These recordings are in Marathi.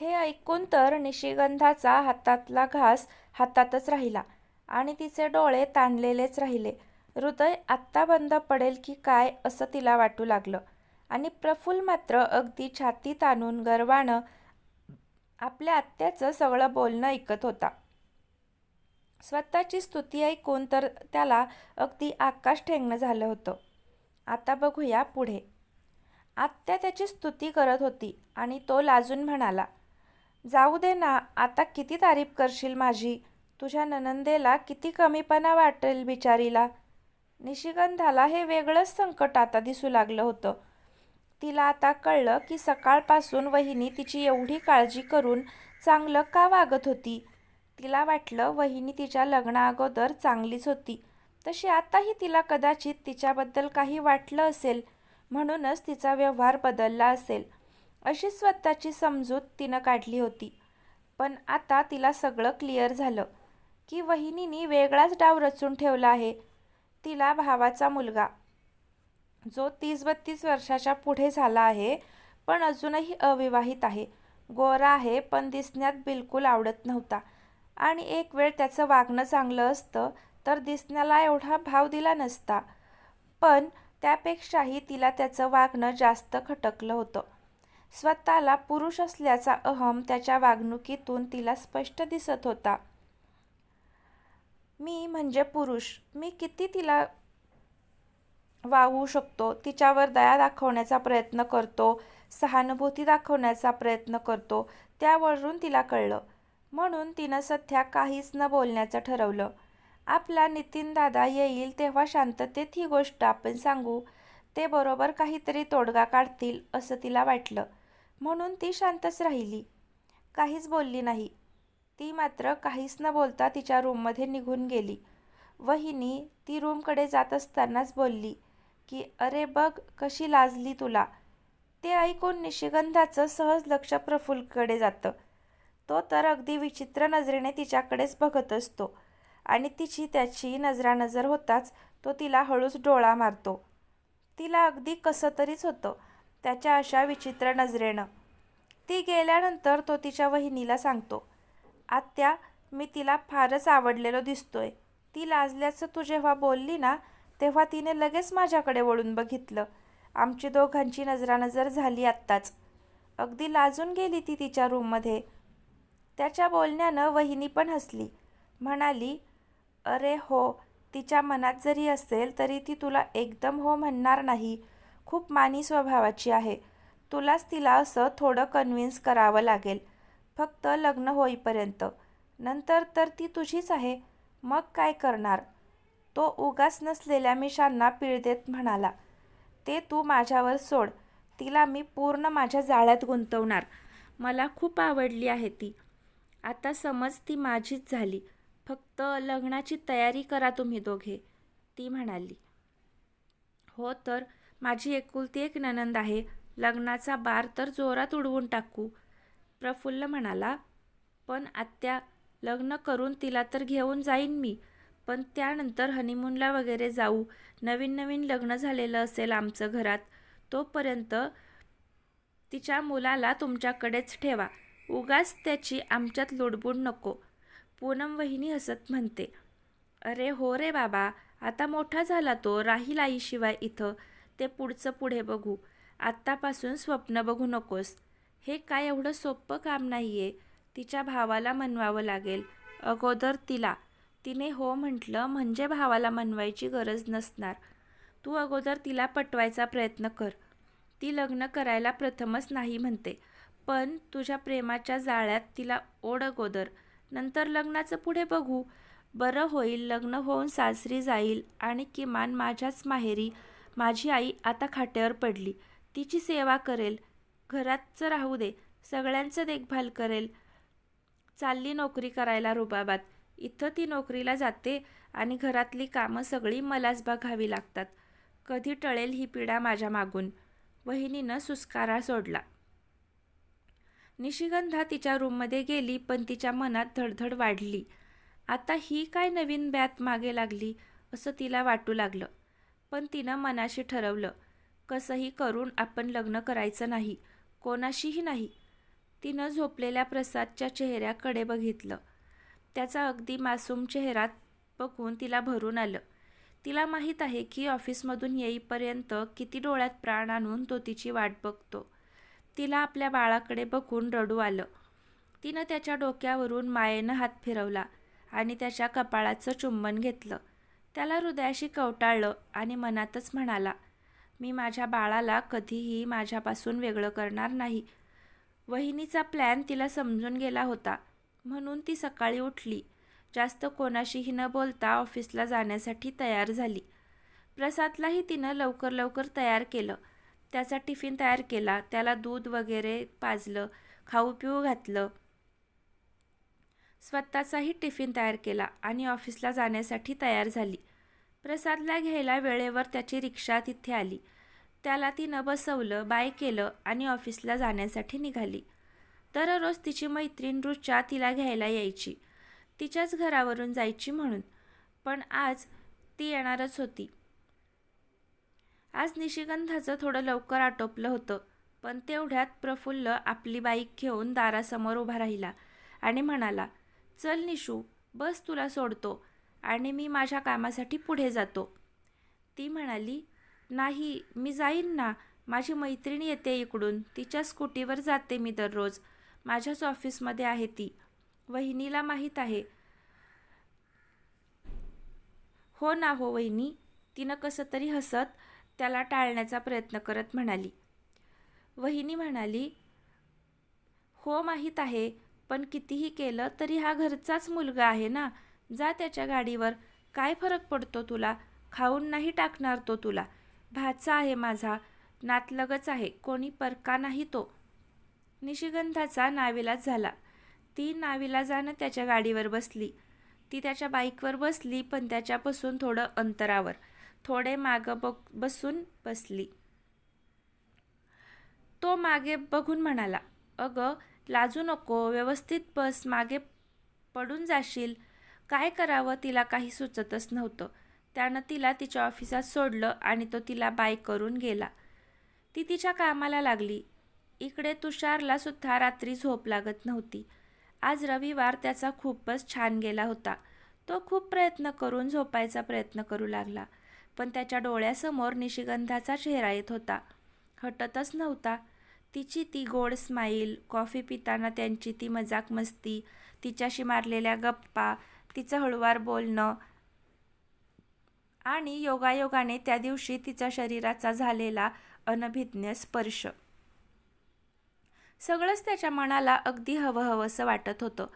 हे ऐकून तर निशिगंधाचा हातातला घास हातातच राहिला आणि तिचे डोळे ताणलेलेच राहिले. हृदय आत्ता बंद पडेल की काय असं तिला वाटू लागलं. आणि प्रफुल्ल मात्र अगदी छाती ताणून गर्वानं आपल्या आत्याचं सगळं बोलणं ऐकत होता. स्वतःची स्तुती ऐकून तर त्याला अगदी आकाश ठेंगणं झालं होतं. आता बघूया पुढे. आत्या त्याची स्तुती करत होती आणि तो लाजून म्हणाला जाऊ दे ना आता किती तारीफ करशील माझी? तुझ्या ननंदेला किती कमीपणा वाटेल बिचारीला? निशिगंधाला हे वेगळंच संकट आता दिसू लागलं होतं. तिला आता कळलं की सकाळपासून वहिनी तिची एवढी काळजी करून चांगलं का वागत होती? तिला वाटलं वहिनी तिच्या लग्नाअगोदर चांगलीच होती. तशी आताही तिला कदाचित तिच्याबद्दल काही वाटलं असेल म्हणूनच तिचा व्यवहार बदलला असेल. अशी स्वतःची समजूत तिनं काढली होती. पण आता तिला सगळं क्लिअर झालं की वहिनीनी वेगळाच डाव रचून ठेवला आहे. तिला भावाचा मुलगा. जो तीस बत्तीस वर्षाच्या पुढे झाला आहे पण अजूनही अविवाहित आहे. गोरा आहे पण दिसण्यात बिलकुल आवडत नव्हता. आणि एक वेळ त्याचं वागणं चांगलं असतं तर दिसण्याला एवढा भाव दिला नसता. पण त्यापेक्षाही तिला त्याचं वागणं जास्त खटकलं होतं. स्वतःला पुरुष असल्याचा अहम त्याच्या वागणुकीतून तिला स्पष्ट दिसत होता. मी म्हणजे पुरुष. मी किती तिला वागू शकतो तिच्यावर दया दाखवण्याचा प्रयत्न करतो सहानुभूती दाखवण्याचा प्रयत्न करतो त्यावरून तिला कळलं. म्हणून तिनं सध्या काहीच न बोलण्याचं ठरवलं. आपला नितीन दादा येईल तेव्हा शांततेत ही गोष्ट आपण सांगू. ते बरोबर काहीतरी तोडगा काढतील असं तिला वाटलं. म्हणून ती शांतच राहिली. काहीच बोलली नाही. ती मात्र काहीच न बोलता तिच्या रूममध्ये निघून गेली. वहिनी ती रूमकडे जात असतानाच बोलली की अरे बघ कशी लाजली तुला. ते ऐकून निशिगंधाचं सहज लक्ष प्रफुल्लकडे जातं. तो तर अगदी विचित्र नजरेने तिच्याकडेच बघत असतो आणि तिची त्याची नजरानजर होताच तो तिला हळूच डोळा मारतो. तिला अगदी कसं तरीच होतं. त्याच्या अशा विचित्र नजरेनं. ती गेल्यानंतर तो तिच्या वहिनीला सांगतो आत्या मी तिला फारच आवडलेलो दिसतोय. ती लाजल्याचं तू जेव्हा बोलली ना तेव्हा तिने लगेच माझ्याकडे वळून बघितलं. आमची दोघांची नजरानजर झाली आत्ताच. अगदी लाजून गेली ती तिच्या रूममध्ये. त्याच्या बोलण्यानं वहिनी पण हसली. म्हणाली अरे हो तिच्या मनात जरी असेल तरी ती तुला एकदम हो म्हणणार नाही. खूप मानी स्वभावाची आहे. तुलाच तिला असं थोडं कन्व्हिन्स करावं लागेल. फक्त लग्न होईपर्यंत. नंतर तर ती तुझीच आहे. मग काय करणार? तो उगाच नसलेल्या मिशांना पीळ देत म्हणाला. ते तू माझ्यावर सोड. तिला मी पूर्ण माझ्या जाळ्यात गुंतवणार. मला खूप आवडली आहे ती. आता समज ती माझीच झाली. फक्त लग्नाची तयारी करा तुम्ही दोघे. ती म्हणाली. हो तर माझी एकुलती एक ननंद आहे. लग्नाचा बार तर जोरात उडवून टाकू. प्रफुल्ल म्हणाला पण आत्या लग्न करून तिला तर घेऊन जाईन मी. पण त्यानंतर हनीमूनला वगैरे जाऊ. नवीन नवीन लग्न झालेलं असेल आमचं घरात. तोपर्यंत तिच्या मुलाला तुमच्याकडेच ठेवा. उगाच त्याची आमच्यात लुडबुड नको. पूनम वहिनी हसत म्हणते अरे हो रे बाबा आता मोठा झाला तो राहील आईशिवाय इथं. ते पुढचं पुढे बघू. आत्तापासून स्वप्न बघू नकोस. हे काय एवढं सोपं काम नाही आहे तिच्या भावाला मनवावं लागेल. अगोदर तिला. तिने हो म्हटलं म्हणजे भावाला मनवायची गरज नसणार. तू अगोदर तिला पटवायचा प्रयत्न कर. ती लग्न करायला प्रथमच नाही म्हणते. पण तुझ्या प्रेमाच्या जाळ्यात तिला ओढ अगोदर. नंतर लग्नाचं पुढे बघू. बरं होईल लग्न होऊन सासरी जाईल आणि किमान माझ्याच माहेरी माझी आई आता खाट्यावर पडली. तिची सेवा करेल. घरातचं राहू दे. सगळ्यांचं देखभाल करेल. चालली नोकरी करायला रुबाबात. इथं ती नोकरीला जाते आणि घरातली कामं सगळी मलाच बघावी लागतात. कधी टळेल ही पिढा माझ्या मागून. वहिनीनं सुस्कारा सोडला. निशिगंधा तिच्या रूममध्ये गेली पण तिच्या मनात धडधड वाढली. आता ही काय नवीन बॅत मागे लागली असं तिला वाटू लागलं. पण तिनं मनाशी ठरवलं कसंही करून आपण लग्न करायचं नाही कोणाशीही नाही. तिनं झोपलेल्या प्रसादच्या चेहऱ्याकडे बघितलं. त्याचा अगदी मासूम चेहरा बघून तिला भरून आलं. तिला माहीत आहे की ऑफिसमधून येईपर्यंत किती डोळ्यात प्राण आणून तो तिची वाट बघतो. तिला आपल्या बाळाकडे बघून रडू आलं. तिनं त्याच्या डोक्यावरून मायेनं हात फिरवला आणि त्याच्या कपाळाचं चुंबन घेतलं. त्याला हृदयाशी कवटाळलं आणि मनातच म्हणाला मी माझ्या बाळाला कधीही माझ्यापासून वेगळं करणार नाही. वहिनीचा प्लॅन तिला समजून गेला होता. म्हणून ती सकाळी उठली. जास्त कोणाशीही न बोलता ऑफिसला जाण्यासाठी तयार झाली. प्रसादलाही तिनं लवकर लवकर तयार केलं. त्याचा टिफिन तयार केला. त्याला दूध वगैरे पाजलं खाऊ पिऊ घातलं. स्वतःचाही टिफिन तयार केला आणि ऑफिसला जाण्यासाठी तयार झाली. प्रसादला घ्यायला वेळेवर त्याची रिक्षा तिथे आली. त्याला तिनं बसवलं बाय केलं आणि ऑफिसला जाण्यासाठी निघाली. दररोज तिची मैत्रीण रुचा तिला घ्यायला यायची. तिच्याच घरावरून जायची म्हणून. पण आज ती येणारच होती. आज निशिगंधाचं थोडं लवकर आटोपलं होतं पण तेवढ्यात प्रफुल्ल आपली बाईक घेऊन दारासमोर उभा राहिला आणि म्हणाला चल निशू बस तुला सोडतो आणि मी माझ्या कामासाठी पुढे जातो. ती म्हणाली नाही मी जाईन ना. माझी मैत्रीण येते इकडून. तिच्या स्कूटीवर जाते मी दररोज. माझ्याच ऑफिसमध्ये आहे ती. वहिनीला माहीत आहे. हो ना हो वहिनी. तिनं कसं तरी हसत त्याला टाळण्याचा प्रयत्न करत म्हणाली. वहिनी म्हणाली हो माहीत आहे. पण कितीही केलं तरी हा घरचाच मुलगा आहे ना? जा त्याच्या गाडीवर. काय फरक पडतो तुला? खाऊन नाही टाकणार तो तुला. भाचा आहे माझा. नातलगच आहे. कोणी परका नाही तो. निशिगंधाचा नाविलाज झाला. ती नाविलाजानं त्याच्या गाडीवर बसली. ती त्याच्या बाईकवर बसली पण त्याच्यापासून थोडं अंतरावर. थोडे मागं बघ बसून बसली. तो मागे बघून म्हणाला अगं लाजू नको व्यवस्थित बस मागे पडून जाशील. काय करावं तिला काही सुचतच नव्हतं. त्यानं तिला तिच्या ऑफिसात सोडलं आणि तो तिला बाय करून गेला. ती तिच्या कामाला लागली. इकडे तुषारला सुद्धा रात्री झोप लागत नव्हती. आज रविवार त्याचा खूपच छान गेला होता. तो खूप प्रयत्न करून झोपायचा प्रयत्न करू लागला पण त्याच्या डोळ्यासमोर निशिगंधाचा चेहरा येत होता. हटतच नव्हता. तिची ती गोड स्माईल कॉफी पिताना त्यांची ती मजाक मस्ती तिच्याशी मारलेल्या गप्पा तिचं हळुवार बोलणं आणि योगायोगाने त्या दिवशी तिच्या शरीराचा झालेला अनभिज्ञ स्पर्श. सगळंच त्याच्या मनाला अगदी हवं हवंसं वाटत होतं.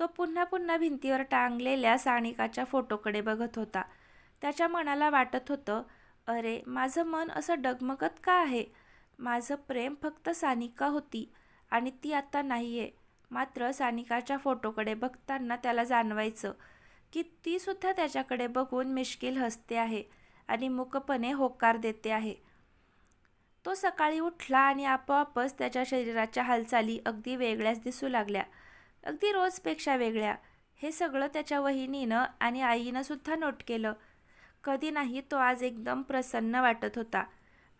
तो पुन्हा पुन्हा भिंतीवर टांगलेल्या सानिकाच्या फोटोकडे बघत होता. त्याच्या मनाला वाटत होतं अरे माझं मन असं डगमगत का आहे? माझं प्रेम फक्त सानिका होती आणि ती आता नाही आहे मात्र सानिकाच्या फोटोकडे बघताना त्याला जाणवायचं की तीसुद्धा त्याच्याकडे बघून मिश्किल हसते आहे आणि मुकपणे होकार देते आहे. तो सकाळी उठला आणि आपोआपच त्याच्या शरीराच्या हालचाली अगदी वेगळ्याच दिसू लागल्या. अगदी रोजपेक्षा वेगळ्या. हे सगळं त्याच्या वहिनीनं आणि आईनं सुद्धा नोट केलं. कधी नाही तो आज एकदम प्रसन्न वाटत होता.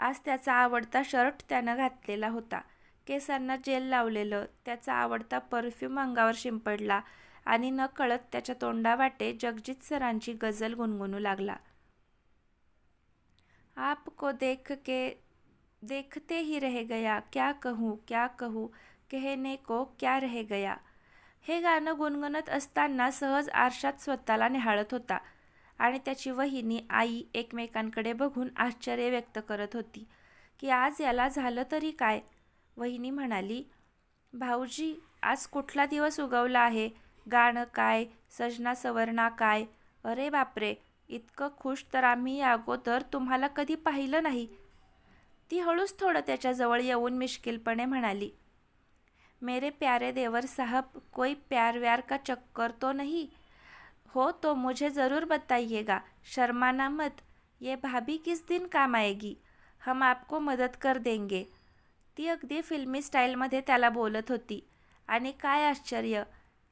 आज त्याचा आवडता शर्ट त्यानं घातलेला होता. केसांना जेल लावलेलं त्याचा आवडता परफ्यूम अंगावर शिंपडला आणि न कळत त्याच्या तोंडावाटे जगजित सरांची गझल गुणगुणू लागला. आपको देख के देखते ही रह गया क्या कहूँ क्या कहू कहने को क्या रह गया. हे गाणं गुणगुणत असताना सहज आरशात स्वतःला निहाळत होता. आणि त्याची वहिनी आई एकमेकांकडे बघून आश्चर्य व्यक्त करत होती की आज याला झालं तरी काय? वहिनी म्हणाली भाऊजी आज कुठला दिवस उगवला आहे? गाणं काय? सजना सवर्णा काय? अरे बापरे इतकं खुश तर आम्ही अगोदर तुम्हाला कधी पाहिलं नाही. ती हळूच थोडं त्याच्याजवळ येऊन मिश्किलपणे म्हणाली मेरे प्यारे देवर साहब कोई प्यार व्यार का चक्कर तो नाही? हो तो मुझे ज़रूर बताइएगा। शर्माना मत ये भाभी किस दिन काम आएगी? हम आपको मदत कर देंगे। ती अगदी फिल्मी स्टाईलमध्ये त्याला बोलत होती. आणि काय आश्चर्य!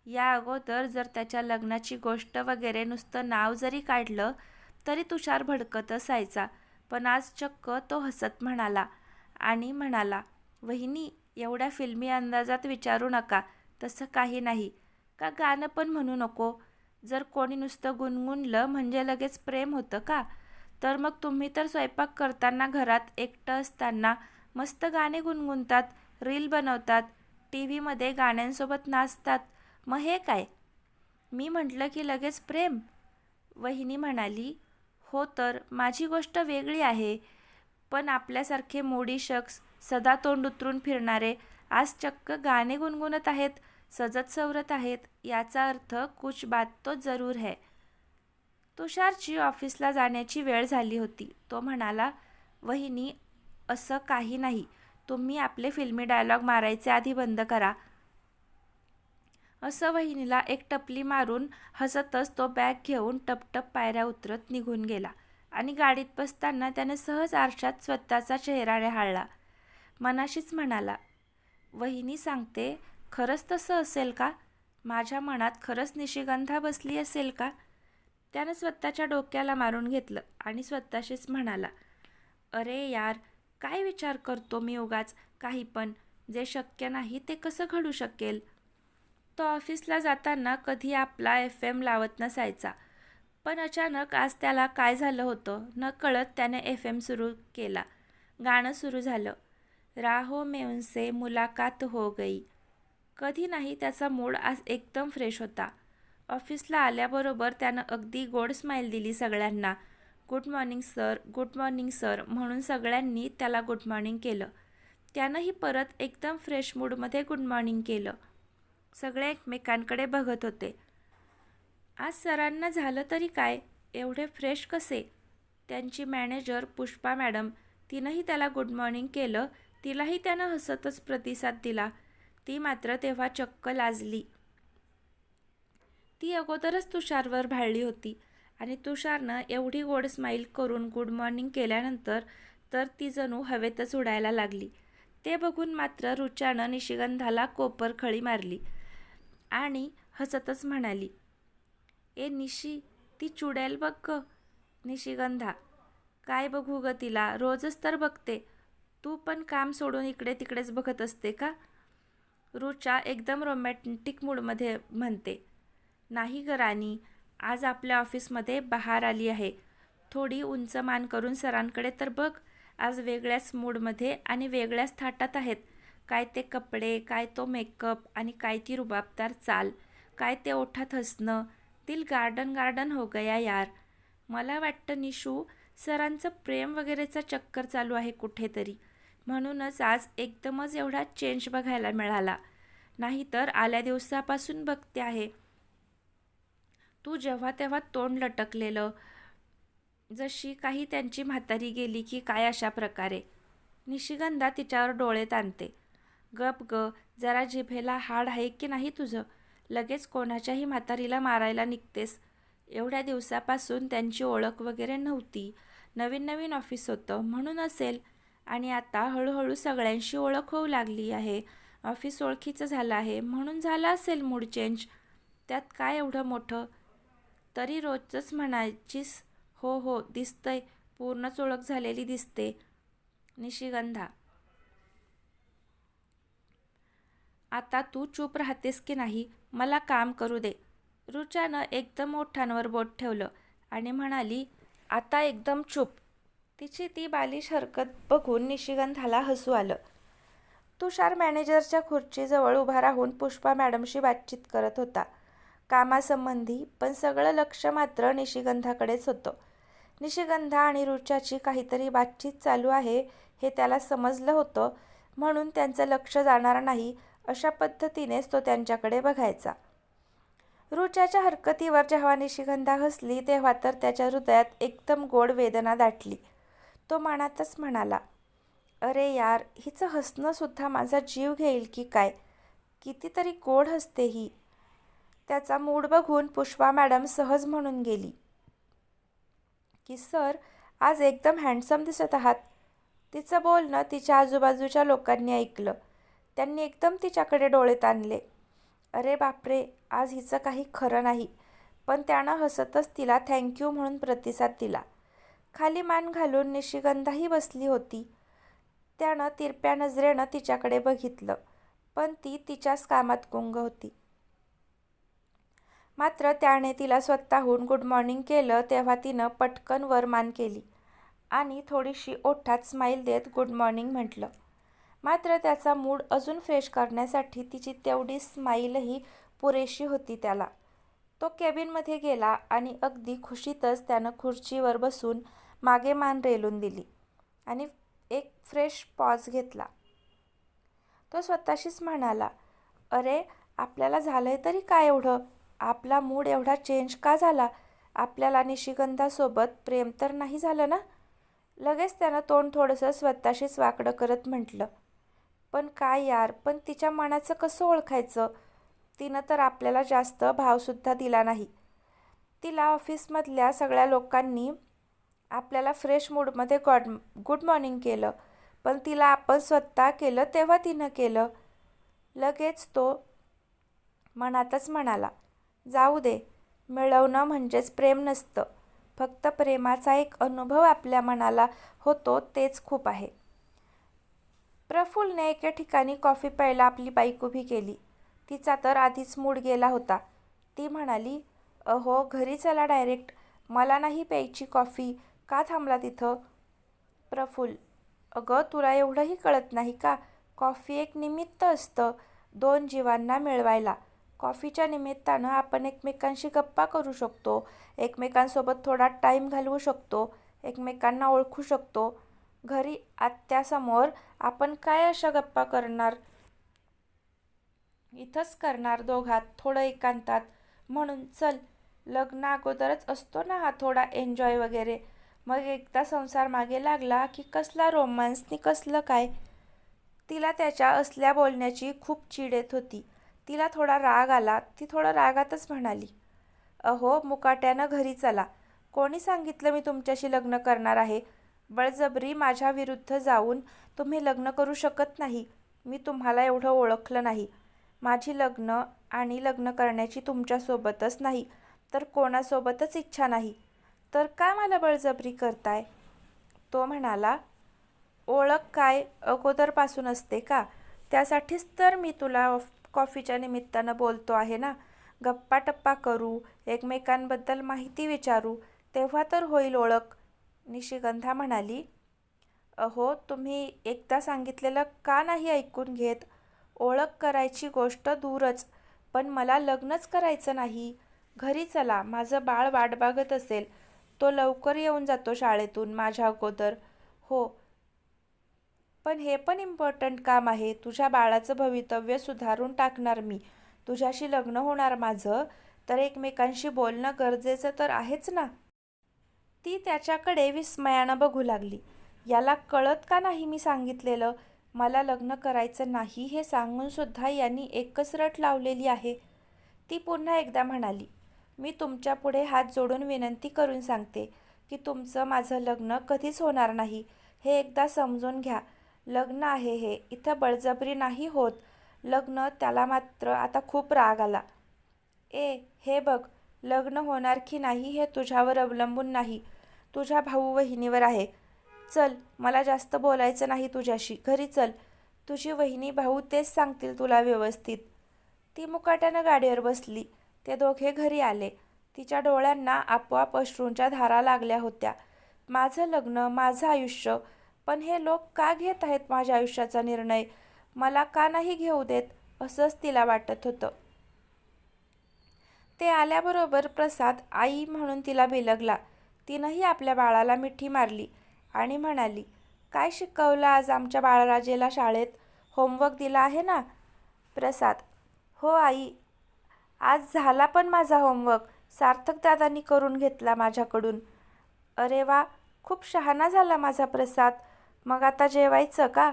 या अगोदर जर त्याच्या लग्नाची गोष्ट वगैरे नुसतं नाव जरी काढलं तरी तुषार भडकत असायचा पण आज चक्क तो हसत म्हणाला आणि म्हणाला वहिनी एवढ्या फिल्मी अंदाजात विचारू नका. तसं काही नाही. का गाणं पण म्हणू नको? जर कोणी नुसतं गुणगुणलं म्हणजे लगेच प्रेम होतं का? तर मग तुम्ही तर स्वयंपाक करताना घरात एकटं असताना मस्त गाणे गुणगुणतात रील बनवतात टी व्हीमध्ये गाण्यांसोबत नाचतात. मग हे काय? मी म्हटलं की लगेच प्रेम. वहिनी म्हणाली हो तर माझी गोष्ट वेगळी आहे. पण आपल्यासारखे मोडी शख्स सदा तोंड उतरून फिरणारे आज चक्क गाणे गुणगुणत आहेत. सजत सवरत आहेत याचा अर्थ कुछ बात तो जरूर है. तुषारची ऑफिसला जाण्याची वेळ झाली होती. तो म्हणाला वहिनी असं काही नाही. तुम्ही आपले फिल्मी डायलॉग मारायचे आधी बंद करा. असं वहिनीला एक टपली मारून हसतच तो बॅग घेऊन टपटप पायऱ्या उतरत निघून गेला आणि गाडीत बसताना त्याने सहज आरशात स्वतःचा चेहरा रेहाळला. मनाशीच म्हणाला वहिनी सांगते खरंच तसं असेल का? माझ्या मनात खरंच निशिगंधा बसली असेल का? त्यानं स्वतःच्या डोक्याला मारून घेतलं आणि स्वतःशीच म्हणाला अरे यार काय विचार करतो मी उगाच? काही पण. जे शक्य नाही ते कसं घडू शकेल? तो ऑफिसला जाताना कधी आपला एफ एम लावत नसायचा. पण अचानक आज त्याला काय झालं होतं न कळत त्याने एफ एम सुरू केला. गाणं सुरू झालं. राहो में मुलाकात हो गई. कधी नाही त्याचा मूड आज एकदम फ्रेश होता. ऑफिसला आल्याबरोबर त्यानं अगदी गोड स्माईल दिली सगळ्यांना. Good morning sir good morning sir म्हणून सगळ्यांनी त्याला गुड मॉर्निंग केलं. त्यानंही परत एकदम फ्रेश मूडमध्ये गुड मॉर्निंग केलं. सगळे एकमेकांकडे बघत होते. आज सरांना झालं तरी काय? एवढे फ्रेश कसे? त्यांची मॅनेजर पुष्पा मॅडम तिनंही त्याला गुड मॉर्निंग केलं. तिलाही त्यानं हसतच प्रतिसाद दिला. ती मात्र तेव्हा चक्क लाजली. ती अगोदरच तुषारवर भाळली होती आणि तुषारनं एवढी गोड स्माईल करून गुड मॉर्निंग केल्यानंतर तर ती जणू हवेतच उडायला लागली. ते बघून मात्र रुचानं निशिगंधाला कोपर खळी मारली आणि हसतच म्हणाली ए निशी ती चुडेल बघ ग निशिगंधा. काय बघू ग तिला? रोजच तर बघते. तू पण काम सोडून इकडे तिकडेच बघत असते का? रुचा एकदम रोमॅन्टिक मूडमध्ये म्हणते नाही ग राणी आज आपल्या ऑफिसमध्ये बहार आली आहे. थोडी उंच मान करून सरांकडे तर बघ. आज वेगळ्याच मूडमध्ये आणि वेगळ्याच थाटात आहेत. काय ते कपडे काय तो मेकअप आणि काय ती रुबाबदार चाल. काय ते ओठात हसणं. दिल गार्डन गार्डन हो गया यार. मला वाटतं निशू सरांचं प्रेम वगैरेचा चक्कर चालू आहे कुठेतरी. म्हणूनच आज एकदमच एवढा चेंज बघायला मिळाला. नाहीतर आल्या दिवसापासून बघते आहे. तू जेव्हा तेव्हा तोंड लटकलेलं जशी काही त्यांची म्हातारी गेली की काय अशा प्रकारे. निशिगंधा तिच्यावर डोळे ताणते. गप ग जरा जिभेला हाड आहे की नाही तुझं? लगेच कोणाच्याही म्हातारीला मारायला निघतेस. एवढ्या दिवसापासून त्यांची ओळख वगैरे नव्हती. नवीन नवीन ऑफिस होतं म्हणून असेल. आणि आता हळूहळू सगळ्यांशी ओळख होऊ लागली आहे. ऑफिस ओळखीचं झालं आहे. म्हणून झालं असेल मूड चेंज त्यात काय एवढं मोठं? तरी रोजच म्हणायचीस हो हो दिसतंय. पूर्णच ओळख झालेली दिसते. निशिगंधा. आता तू चूप राहतेस की नाही? मला काम करू दे. रुचानं एकदम ओठांवर बोट ठेवलं आणि म्हणाली आता एकदम चूप. तिची ती बालिश हरकत बघून निशिगंधाला हसू आलं. तुषार मॅनेजरच्या खुर्चीजवळ उभा राहून पुष्पा मॅडमशी बातचीत करत होता. कामासंबंधी पण सगळं लक्ष मात्र निशिगंधाकडेच होतं. निशिगंधा आणि रुचाची काहीतरी बातचीत चालू आहे हे त्याला समजलं होतं म्हणून त्यांचं लक्ष जाणार नाही अशा पद्धतीनेच तो त्यांच्याकडे बघायचा. रुचाच्या हरकतीवर जेव्हा निशिगंधा हसली तेव्हा तर त्याच्या हृदयात एकदम गोड वेदना दाटली. तो मनातच म्हणाला अरे यार हिचं हसणंसुद्धा माझा जीव घेईल की काय? कितीतरी गोड हसते ही. त्याचा मूड बघून पुष्पा मॅडम सहज म्हणून गेली की सर आज एकदम हँडसम दिसत आहात. तिचं बोलणं तिच्या आजूबाजूच्या लोकांनी ऐकलं. त्यांनी एकदम तिच्याकडे डोळे ताणले. अरे बापरे आज हिचं काही खरं नाही पण त्यानं हसतच तिला थँक्यू म्हणून प्रतिसाद दिला. खाली मान घालून निशिगंधाही बसली होती. त्यानं तिरप्या नजरेनं तिच्याकडे बघितलं पण ती तिच्याच कामात गुंग होती. मात्र त्याने तिला स्वतःहून गुड मॉर्निंग केलं तेव्हा तिनं पटकन वर मान केली आणि थोडीशी ओठात स्माईल देत गुड मॉर्निंग म्हटलं. मात्र त्याचा मूड अजून फ्रेश करण्यासाठी तिची तेवढी स्माईलही पुरेशी होती त्याला. तो केबिनमध्ये गेला आणि अगदी खुशीतच त्यानं खुर्चीवर बसून मागे मान रेलून दिली आणि एक फ्रेश पॉज घेतला. तो स्वतःशीच म्हणाला अरे आपल्याला झालं आहे तरी काय एवढं? आपला मूड एवढा चेंज का झाला? आपल्याला निशिगंधासोबत प्रेम तर नाही झालं ना? लगेच त्यानं तोंड थोडंसं स्वतःशीच वाकडं करत म्हटलं पण काय यार पण तिच्या मनाचं कसं ओळखायचं? तिनं तर आपल्याला जास्त भावसुद्धा दिला नाही. तिला ऑफिसमधल्या सगळ्या लोकांनी आपल्याला फ्रेश मूडमध्ये गॉड गुड मॉर्निंग केलं. पण तिला आपण स्वतः केलं तेव्हा तिनं केलं. लगेच तो मनातच म्हणाला जाऊ दे मिळवणं म्हणजेच प्रेम नसतं. फक्त प्रेमाचा एक अनुभव आपल्या मनाला होतो तेच खूप आहे. प्रफुल्लने एके ठिकाणी कॉफी प्यायला आपली बाईक उभी केली. तिचा तर आधीच मूड गेला होता. ती म्हणाली अहो घरी चला डायरेक्ट मला नाही प्यायची कॉफी का थांबला तिथं? प्रफुल अगं तुला एवढंही कळत नाही का? कॉफी एक निमित्त असतं दोन जीवांना मिळवायला. कॉफीच्या निमित्तानं आपण एकमेकांशी गप्पा करू शकतो एकमेकांसोबत थोडा टाईम घालवू शकतो एकमेकांना ओळखू शकतो. घरी आत्यासमोर आपण काय अशा गप्पा करणार? इथंच करणार दोघात थोडं एकांतात. म्हणून चल लग्न अगोदरच असतो ना हा थोडा एन्जॉय वगैरे? मग एकदा संसार मागे लागला की कसला रोमांस नि कसलं काय? तिला त्याच्या असल्या बोलण्याची खूप चीड येत होती. तिला थोडा राग आला. ती थोडं रागातच म्हणाली अहो मुकाट्यानं घरी चला. कोणी सांगितलं मी तुमच्याशी लग्न करणार आहे? बळजबरी माझ्या विरुद्ध जाऊन तुम्ही लग्न करू शकत नाही. मी तुम्हाला एवढं ओळखलं नाही. माझी लग्न आणि लग्न करण्याची तुमच्यासोबतच नाही. तर कोणासोबतच इच्छा नाही. तर का मला बळजबरी करताय? तो म्हणाला ओळख काय अगोदरपासून असते का? त्यासाठीच तर मी तुला कॉफीच्या निमित्तानं बोलतो आहे ना. गप्पा टप्पा करू एकमेकांबद्दल माहिती विचारू तेव्हा तर होईल ओळख. निशिगंधा म्हणाली अहो तुम्ही एकदा सांगितलेलं का नाही ऐकून घेत? ओळख करायची गोष्ट दूरच पण मला लग्नच करायचं नाही. घरी चला माझं बाळ वाट बघत असेल. तो लवकर येऊन जातो शाळेतून माझ्या अगोदर. हो. पण हे पण इम्पॉर्टंट काम आहे. तुझ्या बाळाचं भवितव्य सुधारून टाकणार मी. तुझ्याशी लग्न होणार माझं. तर एकमेकांशी बोलणं गरजेचं तर आहेच ना? ती त्याच्याकडे विस्मयानं बघू लागली. याला कळत का नाही मी सांगितलेलं? मला लग्न करायचं नाही हे सांगूनसुद्धा यांनी एकच रट लावलेली आहे. ती पुन्हा एकदा म्हणाली मी तुमच्यापुढे हात जोडून विनंती करून सांगते की तुमचं माझं लग्न कधीच होणार नाही हे एकदा समजून घ्या. लग्न आहे हे इथं बळजबरी नाही होत. लग्न त्याला मात्र आता खूप राग आला. ए हे बघ लग्न होणार की नाही हे तुझ्यावर अवलंबून नाही. तुझ्या भाऊ वहिनीवर आहे. चल मला जास्त बोलायचं नाही तुझ्याशी. घरी चल. तुझी वहिनी भाऊ तेच सांगतील तुला व्यवस्थित. ती मुकाट्यानं गाडीवर बसली. ते दोघे घरी आले. तिच्या डोळ्यांना आपोआप अश्रूंच्या धारा लागल्या होत्या. माझं लग्न माझं आयुष्य पण हे लोक का घेत आहेत माझ्या आयुष्याचा निर्णय? मला का नाही घेऊ देत? असंच तिला वाटत होतं. ते आल्याबरोबर प्रसाद आई म्हणून तिला बिलगला. तिनंही आपल्या बाळाला मिठी मारली आणि म्हणाली काय शिकवलं आज आमच्या बाळराजेला शाळेत? होमवर्क दिला आहे ना? प्रसाद हो आई. आज झाला पण माझा होमवर्क सार्थक दादांनी करून घेतला माझ्याकडून. अरे वा खूप शहाणा झाला माझा प्रसाद. मग आता जेवायचं का?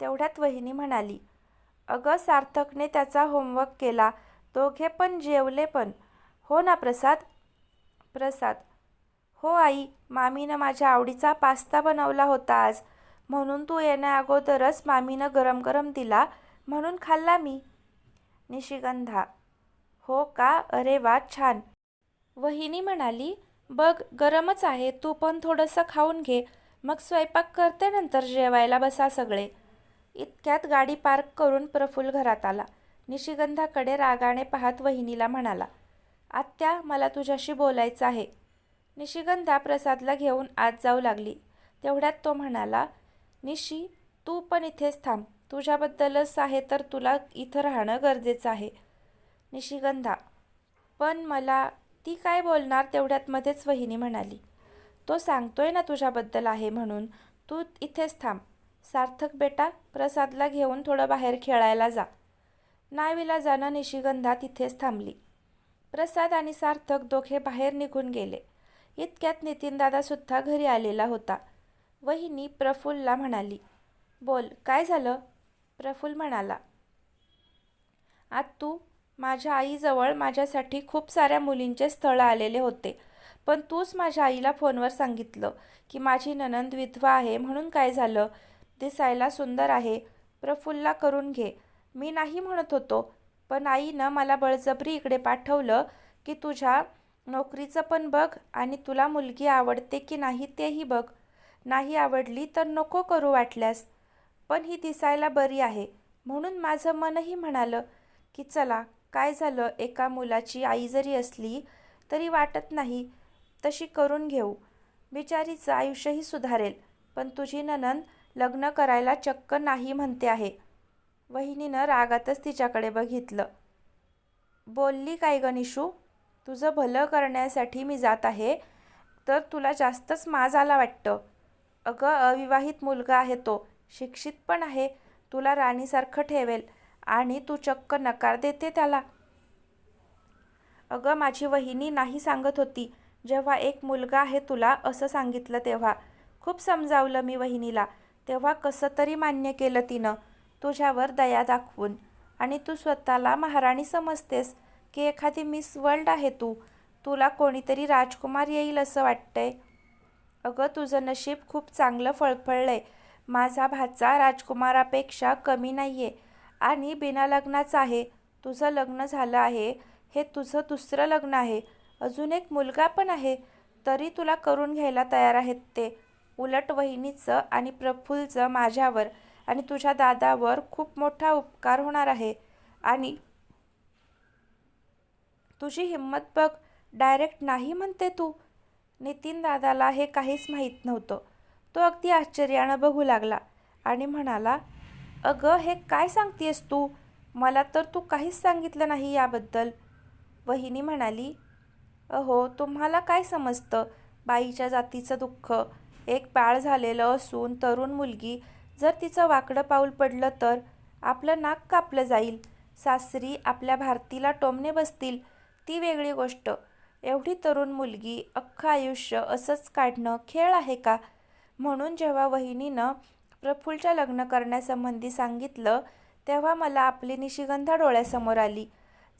तेवढ्यात वहिनी म्हणाली. अगं सार्थकने त्याचा होमवर्क केला. दोघे पण जेवले पण. हो ना प्रसाद? प्रसाद. हो आई. मामीनं माझ्या आवडीचा पास्ता बनवला होता आज. म्हणून तू येण्या अगोदरच मामीनं गरम गरम दिला. म्हणून खाल्ला मी. निशिगंधा. हो का? अरे वा छान. वहिनी म्हणाली बघ गरमच आहे तू पण थोडंसं खाऊन घे. मग स्वयंपाक करते नंतर जेवायला बसा सगळे. इतक्यात गाडी पार्क करून प्रफुल्ल घरात आला. निशिगंधाकडे रागाने पाहत वहिनीला म्हणाला आत्या मला तुझ्याशी बोलायचं आहे. निशिगंधा प्रसादला घेऊन आत जाऊ लागली. तेवढ्यात तो म्हणाला निशी तू पण इथेच थांब. तुझ्याबद्दलच आहे तर तुला इथं राहणं गरजेचं आहे. निशिगंधा. पण मला ती काय बोलणार तेवढ्यात मध्येच वहिनी म्हणाली. तो सांगतोय ना तुझ्याबद्दल आहे म्हणून. तू इथेच थांब. सार्थक बेटा प्रसादला घेऊन थोडं बाहेर खेळायला जा. नावीला जाणं निशिगंधा तिथेच थांबली. प्रसाद आणि सार्थक दोघे बाहेर निघून गेले. इतक्यात नितीनदादासुद्धा घरी आलेला होता. वहिनी प्रफुल्लला म्हणाली बोल काय झालं? प्रफुल्ल म्हणाला आत तू माझ्या आईजवळ माझ्यासाठी खूप साऱ्या मुलींचे स्थळं आलेले होते. पण तूच माझ्या आईला फोनवर सांगितलं की माझी ननंद विधवा आहे म्हणून काय झालं? दिसायला सुंदर आहे. प्रफुल्ला करून घे. मी नाही म्हणत होतो पण आईनं मला बळजबरी इकडे पाठवलं की तुझ्या नोकरीचं पण बघ आणि तुला मुलगी आवडते की नाही तेही बघ. नाही आवडली तर नको करू वाटल्यास. पण ही दिसायला बरी आहे. म्हणून माझं मनही म्हणालं की चला काय झालं? एका मुलाची आई जरी असली तरी वाटत नाही तशी करून घेऊ. बिचारीचं आयुष्यही सुधारेल पण तुझी ननंद लग्न करायला चक्क नाही म्हणते आहे. वहिनीनं रागातच तिच्याकडे बघितलं. बोलली काय गणिशू तुझं भलं करण्यासाठी मी जात आहे तर तुला जास्तच माज आला वाटतं. अगं अविवाहित मुलगा आहे तो शिक्षित पण आहे तुला राणीसारखं ठेवेल. आणि तू चक्क नकार देते त्याला. अगं माझी वहिनी नाही सांगत होती. जेव्हा एक मुलगा आहे तुला असं सांगितलं तेव्हा. खूप समजावलं मी वहिनीला. तेव्हा कसं तरी मान्य केलं तिनं. तुझ्यावर दया दाखवून. आणि तू स्वतःला महाराणी समजतेस की एखादी मिस वर्ल्ड आहे तू. तुला कोणीतरी राजकुमार येईल असं वाटतंय. अगं तुझं नशीब खूप चांगलं फळफळलं आहे माझा भाचा राजकुमारापेक्षा कमी नाही आहे आणि बिना लग्नाचं आहे. तुझं लग्न झालं आहे. हे तुझं दुसरं लग्न आहे. अजून एक मुलगा पण आहे. तरी तुला करून घ्यायला तयार आहेत ते. उलट वहिनीचं आणि प्रफुल्लचं माझ्यावर आणि तुझ्या दादावर खूप मोठा उपकार होणार आहे. आणि तुझी हिंमत बघ. डायरेक्ट नाही म्हणते तू. नितीन दादाला हे काहीच माहीत नव्हतं. तो अगदी आश्चर्यानं बघू लागला आणि म्हणाला अगं हे काय सांगतेस तू? मला तर तू काहीच सांगितलं नाही याबद्दल. वहिनी म्हणाली अहो तुम्हाला काय समजतं? बाईच्या जातीचं दुःख. एक बाळ झालेलं असून तरुण मुलगी. जर तिचं वाकडं पाऊल पडलं तर आपलं नाक कापलं जाईल. सासरी आपल्या भारतीला टोमणे बसतील. ती वेगळी गोष्ट. एवढी तरुण मुलगी अख्खं आयुष्य असंच काढणं खेळ आहे का? म्हणून जेव्हा वहिनीनं प्रफुल्लच्या लग्न करण्यासंबंधी सांगितलं तेव्हा मला आपली निशिगंधा डोळ्यासमोर आली.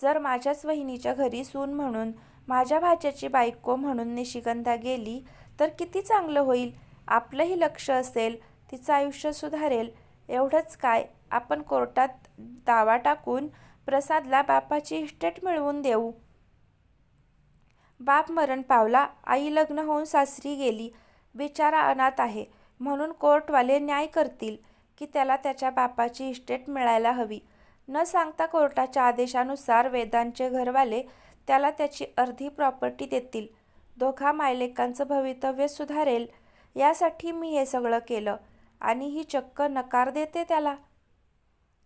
जर माझ्याच वहिनीच्या घरी सून म्हणून माझ्या भाच्याची बायको म्हणून निशिगंधा गेली तर किती चांगलं होईल? आपलंही लक्ष असेल तिचं आयुष्य सुधारेल. एवढंच काय? आपण कोर्टात दावा टाकून प्रसादला बापाची इस्टेट मिळवून देऊ. बाप मरण पावला आई लग्न होऊन सासरी गेली. बिचारा अनाथ आहे. म्हणून कोर्टवाले न्याय करतील की त्याला त्याच्या बापाची इस्टेट मिळायला हवी. न सांगता कोर्टाच्या आदेशानुसार वेदांचे घरवाले त्याला त्याची अर्धी प्रॉपर्टी देतील. दोघा मायलेकांचं भवितव्य सुधारेल. यासाठी मी हे सगळं केलं आणि ही चक्क नकार देते त्याला.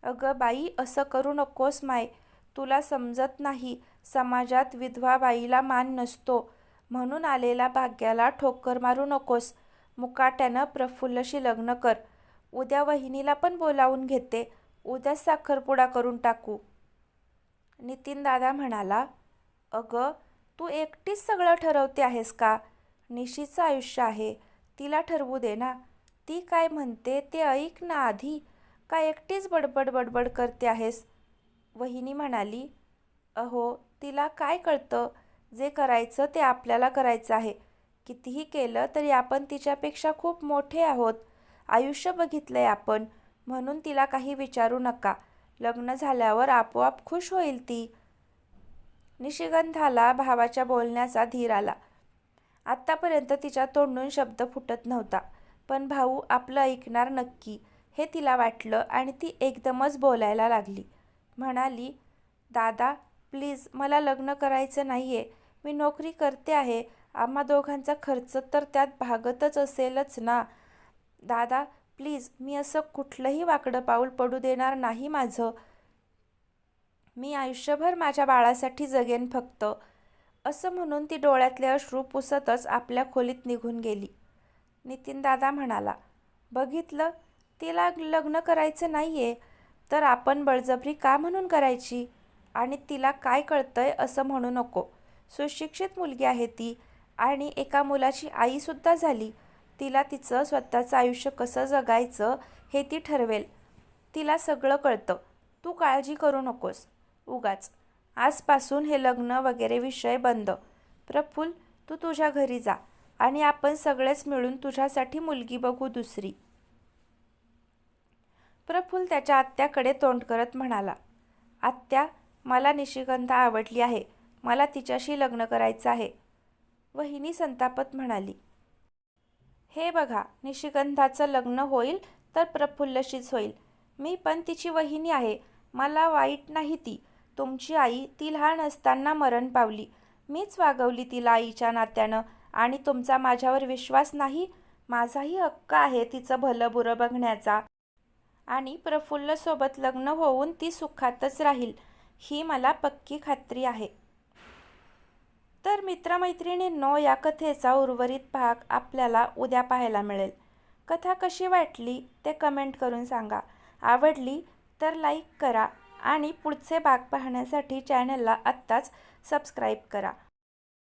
अगं बाई असं करू नकोस माय. तुला समजत नाही. समाजात विधवा बाईला मान नसतो. म्हणून आलेला भाग्याला ठोकर मारू नकोस. मुकाट्यानं प्रफुल्लशी लग्न कर. उद्या वहिनीला पण बोलावून घेते. उद्या साखरपुडा करून टाकू. नितीन दादा म्हणाला अगं तू एकटीच सगळं ठरवते आहेस का? निशीचं आयुष्य आहे. तिला ठरवू दे ना. ती काय म्हणते ते ऐक ना आधी. का एकटीच बडबड बडबड करते आहेस? वहिनी म्हणाली अहो तिला काय कळतं? जे करायचं ते आपल्याला करायचं आहे. कितीही केलं तरी आपण तिच्यापेक्षा खूप मोठे आहोत. आयुष्य बघितलंय आपण. म्हणून तिला काही विचारू नका. लग्न झाल्यावर आपोआप खुश होईल ती. निशिगंधाला भावाच्या बोलण्याचा धीर आला. आत्तापर्यंत तिच्या तोंडून शब्द फुटत नव्हता. पण भाऊ आपलं ऐकणार नक्की हे तिला वाटलं आणि ती एकदमच बोलायला लागली. म्हणाली दादा प्लीज मला लग्न करायचं नाही आहे मी नोकरी करते आहे. आम्हा दोघांचा खर्च तर त्यात भागतच असेलच ना. दादा प्लीज मी असं कुठलंही वाकडं पाऊल पडू देणार नाही माझं. मी आयुष्यभर माझ्या बाळासाठी जगेन फक्त. असं म्हणून ती डोळ्यातले अश्रू पुसतच आपल्या खोलीत निघून गेली. नितीन दादा म्हणाला बघितलं? तिला लग्न करायचं नाही आहे तर आपण बळजबरी का म्हणून करायची? आणि तिला काय कळतंय असं म्हणू नको. सुशिक्षित मुलगी आहे ती. आणि एका मुलाची आईसुद्धा झाली. तिला तिचं स्वतःचं आयुष्य कसं जगायचं हे ती ठरवेल. तिला सगळं कळतं. तू काळजी करू नकोस. उगाच. आजपासून हे लग्न वगैरे विषय बंद. प्रफुल तू तुझ्या घरी जा आणि आपण सगळेच मिळून तुझ्यासाठी मुलगी बघू दुसरी. प्रफुल त्याच्या आत्याकडे तोंड करत म्हणाला आत्या मला निशिगंधा आवडली आहे. मला तिच्याशी लग्न करायचं आहे. वहिनी संतापत म्हणाली हे बघा निशिगंधाचं लग्न होईल तर प्रफुल्लशीच होईल. मी पण तिची वहिनी आहे. मला वाईट नाही ती. तुमची आई ती लहान असताना मरण पावली. मीच वागवली तिला आईच्या नात्यानं. आणि तुमचा माझ्यावर विश्वास नाही? माझाही हक्क आहे तिचं भलं बुरं बघण्याचा. आणि प्रफुल्लसोबत लग्न होऊन ती सुखातच राहील. ही मला पक्की खात्री आहे. तर मित्रमैत्रिणींनो या कथेचा उर्वरित भाग आपल्याला उद्या पाहायला मिळेल. कथा कशी वाटली ते कमेंट करून सांगा. आवडली तर लाईक करा आणि पुढचे भाग पाहण्यासाठी चॅनलला आत्ताच सबस्क्राईब करा.